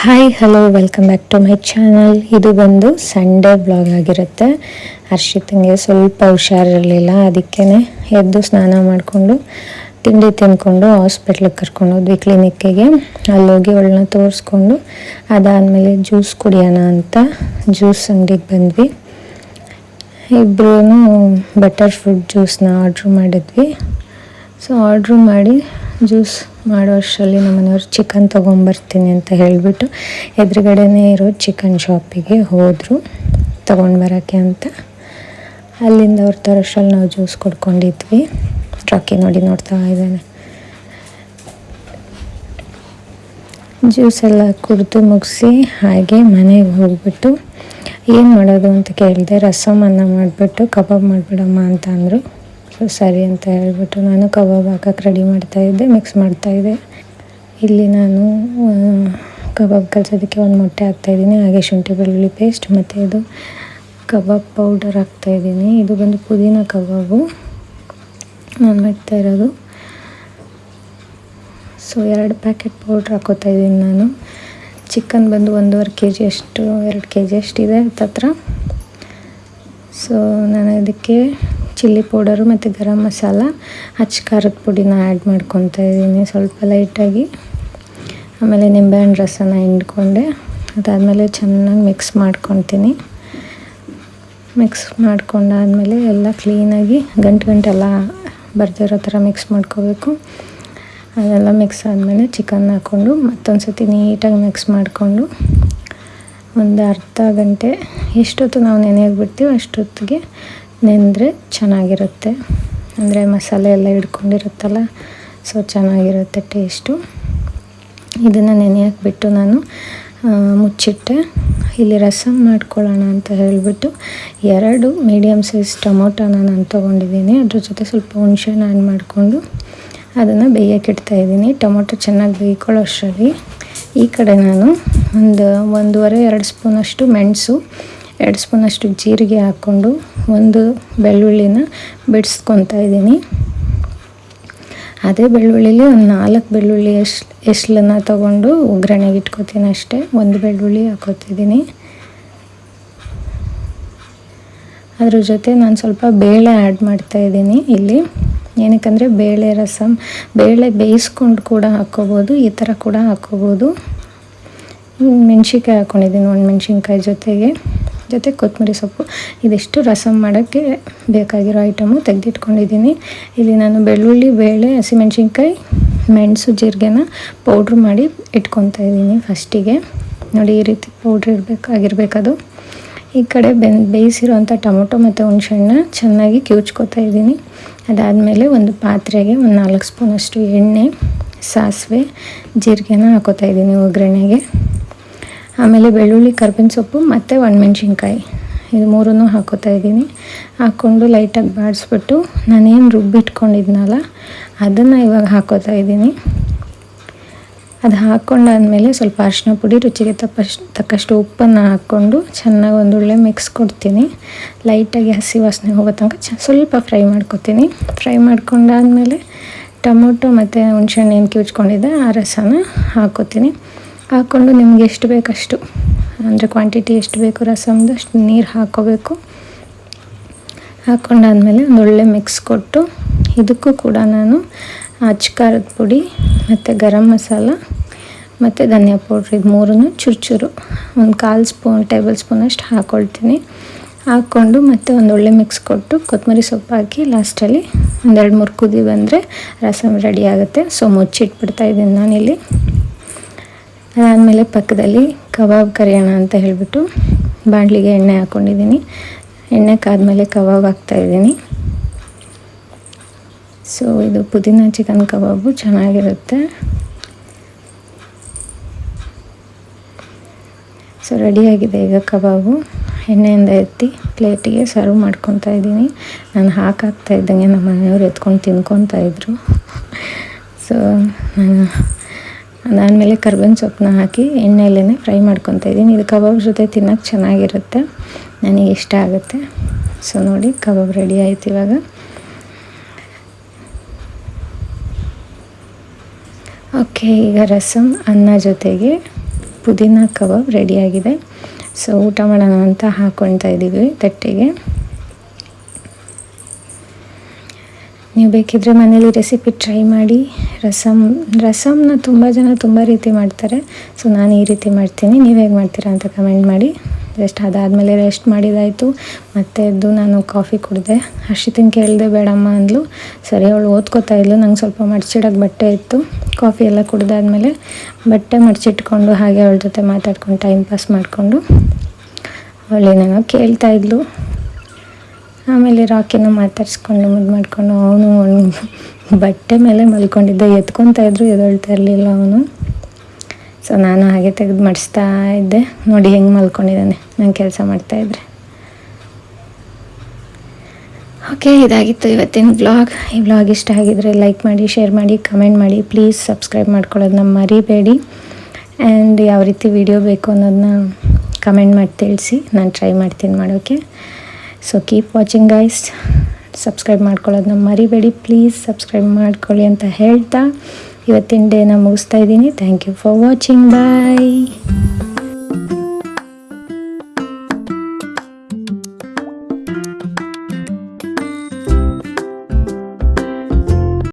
Hi hello welcome back to my channel ಇದು ಬಂದು Sunday blog ಆಗಿರುತ್ತೆ. ಹರ್ಷಿತಂಗೆ ಸ್ವಲ್ಪ ಹುಷಾರಿರಲಿಲ್ಲ ಅದಕ್ಕೇ ಎದ್ದು ಸ್ನಾನ ಮಾಡಿಕೊಂಡು, ತಿಂಡಿ ತಿಂದ್ಕೊಂಡು ಹಾಸ್ಪಿಟ್ಲಿಗೆ ಕರ್ಕೊಂಡು ಹೋದ್ವಿ ಕ್ಲಿನಿಕ್ಕಿಗೆ ಅಲ್ಲಿ ಹೋಗಿ ಅವಳನ್ನ ತೋರಿಸ್ಕೊಂಡು, ಅದಾದಮೇಲೆ ಜ್ಯೂಸ್ ಕುಡಿಯೋಣ ಅಂತ ಜ್ಯೂಸ್ ಅಂಗಡಿಗೆ ಬಂದ್ವಿ. ಇಬ್ಬರೂ ಬಟರ್ ಫ್ರೂಟ್ ಜ್ಯೂಸ್ನ ಆರ್ಡ್ರ್ ಮಾಡಿದ್ವಿ. ಸೊ ಆರ್ಡ್ರ್ ಮಾಡಿ ಜ್ಯೂಸ್ ಮಾಡೋ ಅಷ್ಟರಲ್ಲಿ ನಮ್ಮ ಮನೆಯವ್ರು ಚಿಕನ್ ತೊಗೊಂಬರ್ತೀನಿ ಅಂತ ಹೇಳಿಬಿಟ್ಟು ಎದುರುಗಡೆನೇ ಇರೋ ಚಿಕನ್ ಶಾಪಿಗೆ ಹೋದರು, ತೊಗೊಂಡು ಬರೋಕ್ಕೆ ಅಂತ. ಅಲ್ಲಿಂದ ಅವ್ರು ತರೋಷ್ಟರಲ್ಲಿ ನಾವು ಜ್ಯೂಸ್ ಕೊಡ್ಕೊಂಡಿದ್ವಿ. ರಾಕಿ ನೋಡಿ ನೋಡ್ತಾ ಇದ್ದಾನೆ. ಜ್ಯೂಸ್ ಎಲ್ಲ ಕುಡಿದು ಮುಗಿಸಿ ಹಾಗೆ ಮನೆಗೆ ಹೋಗ್ಬಿಟ್ಟು ಏನು ಮಾಡೋದು ಅಂತ ಕೇಳಿದೆ ರಸಮ್ ಅನ್ನ ಮಾಡಿಬಿಟ್ಟು, ಕಬಾಬ್ ಮಾಡಿಬಿಡಮ್ಮ ಅಂತ ಅಂದರು. ಸೊ ಸರಿ ಅಂತ ಹೇಳ್ಬಿಟ್ಟು ನಾನು ಕಬಾಬ್ ಹಾಕಕ್ಕೆ ರೆಡಿ ಮಾಡ್ತಾಯಿದ್ದೆ ಮಿಕ್ಸ್ ಮಾಡ್ತಾಯಿದ್ದೆ ಇಲ್ಲಿ ನಾನು ಕಬಾಬ್ ಕಲಿಸೋದಕ್ಕೆ ಒಂದು ಮೊಟ್ಟೆ ಹಾಕ್ತಾಯಿದ್ದೀನಿ ಹಾಗೆ ಶುಂಠಿ ಬೆಳ್ಳುಳ್ಳಿ ಪೇಸ್ಟ್ ಮತ್ತು ಇದು ಕಬಾಬ್ ಪೌಡರ್ ಹಾಕ್ತಾಯಿದ್ದೀನಿ ಇದು ಬಂದು ಪುದೀನ ಕಬಾಬು. ನಾನು ಮಾಡ್ತಾ ಇರೋದು. ಸೊ ಎರಡು ಪ್ಯಾಕೆಟ್ ಪೌಡ್ರ್ ಹಾಕೋತಾ ಇದ್ದೀನಿ ನಾನು. ಚಿಕನ್ ಬಂದು ಒಂದೂವರೆ ಕೆ ಜಿ ಅಷ್ಟು, ಎರಡು ಕೆ ಜಿ ಅಷ್ಟಿದೆ ಹತ್ತತ್ರ. ಸೊ ನಾನು ಇದಕ್ಕೆ ಚಿಲ್ಲಿ ಪೌಡರು ಮತ್ತು ಗರಂ ಮಸಾಲ, ಹಚ್ಚ ಖಾರದ ಪುಡಿನ ಆ್ಯಡ್ ಮಾಡ್ಕೊತಾ ಇದ್ದೀನಿ ಸ್ವಲ್ಪ ಲೈಟಾಗಿ ಆಮೇಲೆ ನಿಂಬೆಹಣ್ಣು ರಸನ ಹಿಂಡ್ಕೊಂಡೆ. ಅದಾದಮೇಲೆ ಚೆನ್ನಾಗಿ ಮಿಕ್ಸ್ ಮಾಡ್ಕೊತೀನಿ. ಮಿಕ್ಸ್ ಮಾಡ್ಕೊಂಡಾದಮೇಲೆ ಎಲ್ಲ ಕ್ಲೀನಾಗಿ ಗಂಟು ಗಂಟೆಲ್ಲ ಬರ್ದಿರೋ ಥರ ಮಿಕ್ಸ್ ಮಾಡ್ಕೋಬೇಕು. ಅದೆಲ್ಲ ಮಿಕ್ಸ್ ಆದಮೇಲೆ ಚಿಕನ್ ಹಾಕ್ಕೊಂಡು ಮತ್ತೊಂದು ಸತಿ ನೀಟಾಗಿ ಮಿಕ್ಸ್ ಮಾಡಿಕೊಂಡು ಒಂದು ಅರ್ಧ ಗಂಟೆ, ಎಷ್ಟೊತ್ತು ನಾವು ನೆನೆಯೋಕೆ ಬಿಡ್ತೀವಿ ಅಷ್ಟೊತ್ತಿಗೆ ನೆಂದರೆ ಚೆನ್ನಾಗಿರುತ್ತೆ. ಅಂದರೆ ಮಸಾಲೆ ಎಲ್ಲ ಹಿಡ್ಕೊಂಡಿರುತ್ತಲ್ಲ ಸೊ ಚೆನ್ನಾಗಿರುತ್ತೆ ಟೇಸ್ಟು ಇದನ್ನು ನೆನೆಯಕ್ಕೆ ಬಿಟ್ಟು ನಾನು ಮುಚ್ಚಿಟ್ಟೆ. ಇಲ್ಲಿ ರಸಮ್ ಮಾಡ್ಕೊಳ್ಳೋಣ ಅಂತ ಹೇಳಿಬಿಟ್ಟು ಎರಡು ಮೀಡಿಯಮ್ ಸೈಜ್ ಟೊಮೊಟೊನ ನಾನು ತೊಗೊಂಡಿದ್ದೀನಿ. ಅದ್ರ ಜೊತೆ ಸ್ವಲ್ಪ ಹುಣಸೆಹಣ್ಣು ಆ್ಯಡ್ ಮಾಡಿಕೊಂಡು ಅದನ್ನು ಬೇಯಕ್ಕೆ ಇಡ್ತಾಯಿದ್ದೀನಿ ಟೊಮೊಟೊ ಚೆನ್ನಾಗಿ ಬೇಯ್ಕೊಳ್ಳೋ ಅಷ್ಟರಲ್ಲಿ. ಈ ಕಡೆ ನಾನು ಒಂದು ಒಂದೂವರೆ, ಎರಡು ಸ್ಪೂನಷ್ಟು ಮೆಣಸು ಎರಡು ಸ್ಪೂನಷ್ಟು ಜೀರಿಗೆ ಹಾಕ್ಕೊಂಡು ಒಂದು ಬೆಳ್ಳುಳ್ಳಿನ ಬಿಡಿಸ್ಕೊತಾ ಇದ್ದೀನಿ. ಅದೇ ಬೆಳ್ಳುಳ್ಳಿಲಿ ಒಂದು ನಾಲ್ಕು ಬೆಳ್ಳುಳ್ಳಿ ಎಷ್ಟು ಎಸ್ಲನ್ನ ತೊಗೊಂಡು ಒಗ್ಗರಣೆಗೆ ಇಟ್ಕೋತೀನಿ ಅಷ್ಟೇ. ಒಂದು ಬೆಳ್ಳುಳ್ಳಿ ಹಾಕೋತಿದ್ದೀನಿ. ಅದ್ರ ಜೊತೆ ನಾನು ಸ್ವಲ್ಪ ಬೇಳೆ ಆ್ಯಡ್ ಮಾಡ್ತಾ ಇದ್ದೀನಿ ಇಲ್ಲಿ. ಏನಕ್ಕಂದರೆ ಬೇಳೆ ರಸಮ್ ಬೇಳೆ ಬೇಯಿಸ್ಕೊಂಡು ಕೂಡ ಹಾಕ್ಕೋಬೋದು ಈ ಥರ ಕೂಡ ಹಾಕ್ಕೋಬೋದು ಮೆಣ್ಸಿನ್ಕಾಯಿ ಹಾಕ್ಕೊಂಡಿದ್ದೀನಿ ಒಂದು ಮೆಣಸಿನ್ಕಾಯಿ ಜೊತೆಗೆ. ಜೊತೆ ಕೊತ್ತಂಬರಿ ಸೊಪ್ಪು. ಇದೆಷ್ಟು ರಸಮ್ ಮಾಡೋಕ್ಕೆ ಬೇಕಾಗಿರೋ ಐಟಮು ತೆಗೆದಿಟ್ಕೊಂಡಿದ್ದೀನಿ. ಇಲ್ಲಿ ನಾನು ಬೆಳ್ಳುಳ್ಳಿ, ಬೇಳೆ, ಹಸಿಮೆಣ್ಸಿನ್ಕಾಯಿ, ಮೆಣಸು, ಜೀರಿಗೆನ ಪೌಡ್ರ್ ಮಾಡಿ ಇಟ್ಕೊತಾ ಇದ್ದೀನಿ ಫಸ್ಟಿಗೆ ನೋಡಿ ಈ ರೀತಿ ಪೌಡ್ರ್ ಇರಬೇಕಾಗಿರ್ಬೇಕದು ಈ ಕಡೆ ಬೆನ್ ಬೇಯಿಸಿರೋಂಥ ಟೊಮೊಟೊ ಮತ್ತು ಹುಣ್ಸೆಹಣ್ಣ ಚೆನ್ನಾಗಿ ಕಿವುಚ್ಕೊತಾ ಇದ್ದೀನಿ. ಅದಾದಮೇಲೆ ಒಂದು ಪಾತ್ರೆಗೆ ಒಂದು ನಾಲ್ಕು ಸ್ಪೂನಷ್ಟು ಎಣ್ಣೆ, ಸಾಸಿವೆ, ಜೀರಿಗೆನ ಹಾಕೋತಾ ಇದ್ದೀನಿ ಒಗ್ಗರಣೆಗೆ. ಆಮೇಲೆ ಬೆಳ್ಳುಳ್ಳಿ, ಕರ್ಬೇವಿನ ಸೊಪ್ಪು ಮತ್ತು ಒಣಮೆಣ್ಸಿನ್ಕಾಯಿ. ಇದು ಮೂರನ್ನು ಹಾಕೋತಾ ಇದ್ದೀನಿ. ಹಾಕ್ಕೊಂಡು ಲೈಟಾಗಿ ಬಾಡಿಸ್ಬಿಟ್ಟು ನಾನೇನು ರುಬ್ಬಿಟ್ಕೊಂಡಿದ್ನಲ್ಲ, ಅದನ್ನು ಇವಾಗ ಹಾಕೋತಾ ಇದ್ದೀನಿ. ಅದು ಹಾಕ್ಕೊಂಡಾದಮೇಲೆ ಸ್ವಲ್ಪ ಅರಿಶಿನ ಪುಡಿ, ರುಚಿಗೆ ತಪ್ಪಷ್ಟು ತಕ್ಕಷ್ಟು ಉಪ್ಪನ್ನು ಹಾಕ್ಕೊಂಡು ಚೆನ್ನಾಗಿ ಒಂದೊಳ್ಳೆ ಮಿಕ್ಸ್ ಕೊಡ್ತೀನಿ. ಲೈಟಾಗಿ ಹಸಿ ವಾಸನೆ ಹೋಗೋ ತನಕ ಚ, ಸ್ವಲ್ಪ ಫ್ರೈ ಮಾಡ್ಕೊತೀನಿ. ಫ್ರೈ ಮಾಡ್ಕೊಂಡಾದ್ಮೇಲೆ ಟೊಮೊಟೊ ಮತ್ತು ಹುಣಸೆಹಣ್ಣು ಏನು ಕಿವುಚ್ಕೊಂಡಿದ್ದೆ, ಆ ರಸನ ಹಾಕೋತೀನಿ. ಹಾಕ್ಕೊಂಡು ನಿಮ್ಗೆ ಎಷ್ಟು ಬೇಕಷ್ಟು, ಅಂದರೆ ಕ್ವಾಂಟಿಟಿ ಎಷ್ಟು ಬೇಕು ರಸಮ್ದು ಅಷ್ಟು ನೀರು ಹಾಕ್ಕೋಬೇಕು ಹಾಕ್ಕೊಂಡಾದ್ಮೇಲೆ ಒಂದೊಳ್ಳೆ ಮಿಕ್ಸ್ ಕೊಟ್ಟು ಇದಕ್ಕೂ ಕೂಡ ನಾನು ಅಚ್ಚಕಾರದ ಪುಡಿ ಮತ್ತು ಗರಂ ಮಸಾಲ ಮತ್ತು ಧನಿಯಾ ಪೌಡ್ರ್ ಇದು ಮೂರನ್ನು ಚುರುಚುರು ಚೂರು. ಒಂದು ಕಾಲು ಸ್ಪೂನ್, ಟೇಬಲ್ ಸ್ಪೂನಷ್ಟು ಹಾಕ್ಕೊಳ್ತೀನಿ ಹಾಕ್ಕೊಂಡು ಮತ್ತೆ ಒಂದೊಳ್ಳೆ ಮಿಕ್ಸ್ ಕೊಟ್ಟು ಕೊತ್ತಂಬರಿ ಸೊಪ್ಪು ಹಾಕಿ ಲಾಸ್ಟಲ್ಲಿ ಒಂದೆರಡು ಮೂರು ಕುದಿ ಬಂದರೆ ರಸಮ್ ರೆಡಿ ಆಗುತ್ತೆ. ಸೊ ಮುಚ್ಚಿಟ್ಬಿಡ್ತಾ ಇದ್ದೀನಿ ನಾನಿಲ್ಲಿ. ಅದಾದಮೇಲೆ ಪಕ್ಕದಲ್ಲಿ ಕಬಾಬ್ ಕರಿಯೋಣ ಅಂತ ಹೇಳಿಬಿಟ್ಟು ಬಾಣಲಿಗೆ ಎಣ್ಣೆ ಹಾಕ್ಕೊಂಡಿದ್ದೀನಿ ಎಣ್ಣೆ ಕಾದ್ಮೇಲೆ ಕಬಾಬ್ ಹಾಕ್ತಾಯಿದ್ದೀನಿ ಸೊ ಇದು ಪುದೀನ ಚಿಕನ್ ಕಬಾಬು ಚೆನ್ನಾಗಿರುತ್ತೆ. ಸೊ ರೆಡಿಯಾಗಿದೆ ಈಗ ಕಬಾಬು. ಎಣ್ಣೆಯಿಂದ ಎತ್ತಿ ಪ್ಲೇಟಿಗೆ ಸರ್ವ್ ಮಾಡ್ಕೊತಾ ಇದ್ದೀನಿ. ನಾನು ಹಾಕಾಗ್ತಾ ಇದ್ದಂಗೆ ನಮ್ಮ ಮನೆಯವರು ಎತ್ಕೊಂಡು ತಿನ್ಕೊತಾ ಇದ್ರು. ಸೊ ನಾನು ಅದಾದಮೇಲೆ ಕರ್ಬೇವಿನ ಸೊಪ್ಪನ್ನ ಹಾಕಿ ಎಣ್ಣೆಯಲ್ಲೇ ಫ್ರೈ ಮಾಡ್ಕೊತಾ ಇದ್ದೀನಿ. ಇದು ಕಬಾಬ್ ಜೊತೆ ತಿನ್ನೋಕೆ ಚೆನ್ನಾಗಿರುತ್ತೆ. ನನಗೆ ಇಷ್ಟ ಆಗುತ್ತೆ. ಸೊ ನೋಡಿ, ಕಬಾಬ್ ರೆಡಿ ಆಯ್ತು ಇವಾಗ. ಓಕೆ ಈಗ ರಸಮ್ ಅನ್ನ ಜೊತೆಗೆ ಪುದೀನ ಕಬಾಬ್ ರೆಡಿಯಾಗಿದೆ ಸೊ ಊಟ ಮಾಡೋಣ ಅಂತ ಹಾಕ್ಕೊಳ್ತಾ ಇದ್ದೀವಿ ತಟ್ಟೆಗೆ. ನೀವು ಬೇಕಿದ್ರೆ ಮನೇಲಿ ರೆಸಿಪಿ ಟ್ರೈ ಮಾಡಿ ರಸಮ್ ರಸಮ್ನ ತುಂಬ ಜನ ತುಂಬ ರೀತಿ ಮಾಡ್ತಾರೆ. ಸೊ ನಾನು ಈ ರೀತಿ ಮಾಡ್ತೀನಿ. ನೀವು ಹೇಗೆ ಮಾಡ್ತೀರಾ ಅಂತ ಕಮೆಂಟ್ ಮಾಡಿ. ರೆಸ್ಟ್ ಅದಾದಮೇಲೆ ರೆಸ್ಟ್ ಮಾಡಿದಾಯಿತು. ಮತ್ತೆ ಎದ್ದು ನಾನು ಕಾಫಿ ಕುಡಿದೆ. ಹರ್ಷಿತಿನ ಕೇಳಿದೆ, ಬೇಡಮ್ಮ, ಅಂದ್ಲು. ಸರಿ, ಅವಳು ಓದ್ಕೋತಾ ಇದ್ಲು. ನಂಗೆ ಸ್ವಲ್ಪ ಮಡ್ಚಿಡೋಕ್ಕೆ ಬಟ್ಟೆ ಇತ್ತು. ಕಾಫಿ ಎಲ್ಲ ಕುಡ್ದಾದ್ಮೇಲೆ ಬಟ್ಟೆ ಮಡ್ಚಿಟ್ಕೊಂಡು ಹಾಗೆ ಅವಳ ಜೊತೆ ಮಾತಾಡ್ಕೊಂಡು ಟೈಮ್ ಪಾಸ್ ಮಾಡಿಕೊಂಡು ಅವಳೇನೇನೋ ಕೇಳ್ತಾ ಇದ್ಲು. ಆಮೇಲೆ ರಾಕಿನ ಮಾತಾಡಿಸ್ಕೊಂಡು ಮುದ್ದು ಮಾಡಿಕೊಂಡು ಅವನು ಬಟ್ಟೆ ಮೇಲೆ ಮಲ್ಕೊಂಡಿದ್ದ, ಎತ್ಕೊತಾ ಇದ್ರು ಎದೊಳ್ತಾ ಇರಲಿಲ್ಲ ಅವನು. ಸೊ ನಾನು ಹಾಗೆ ತೆಗೆದು ಮಾಡಿಸ್ತಾ ಇದ್ದೆ. ನೋಡಿ ಹೆಂಗೆ ಮಲ್ಕೊಂಡಿದ್ದಾನೆ. ನಾನು ಕೆಲಸ ಮಾಡ್ತಾಯಿದ್ರೆ ಓಕೆ ಇದಾಗಿತ್ತು ಇವತ್ತಿನ ಬ್ಲಾಗ್ ಈ ಬ್ಲಾಗ್ ಇಷ್ಟ ಆಗಿದ್ರೆ ಲೈಕ್ ಮಾಡಿ ಶೇರ್ ಮಾಡಿ ಕಮೆಂಟ್ ಮಾಡಿ. ಪ್ಲೀಸ್ ಸಬ್ಸ್ಕ್ರೈಬ್ ಮಾಡ್ಕೊಳ್ಳೋದನ್ನ ಮರಿಬೇಡಿ. ಆ್ಯಂಡ್ ಯಾವ ರೀತಿ ವಿಡಿಯೋ ಬೇಕು ಅನ್ನೋದನ್ನ ಕಮೆಂಟ್ ಮಾಡಿ ತಿಳಿಸಿ. ನಾನು ಟ್ರೈ ಮಾಡ್ತೀನಿ ಮಾಡೋಕ್ಕೆ so keep watching guys subscribe ಮಾಡ್ಕೊಳ್ಳೋದನ್ನ ಮರಿಬೇಡಿ. ಪ್ಲೀಸ್ ಸಬ್ಸ್ಕ್ರೈಬ್ ಮಾಡ್ಕೊಳ್ಳಿ ಅಂತ ಹೇಳ್ತಾ ಇವತ್ತಿನ ಡೇನ ಮುಗಿಸ್ತಾ ಇದ್ದೀನಿ. Thank you for watching bye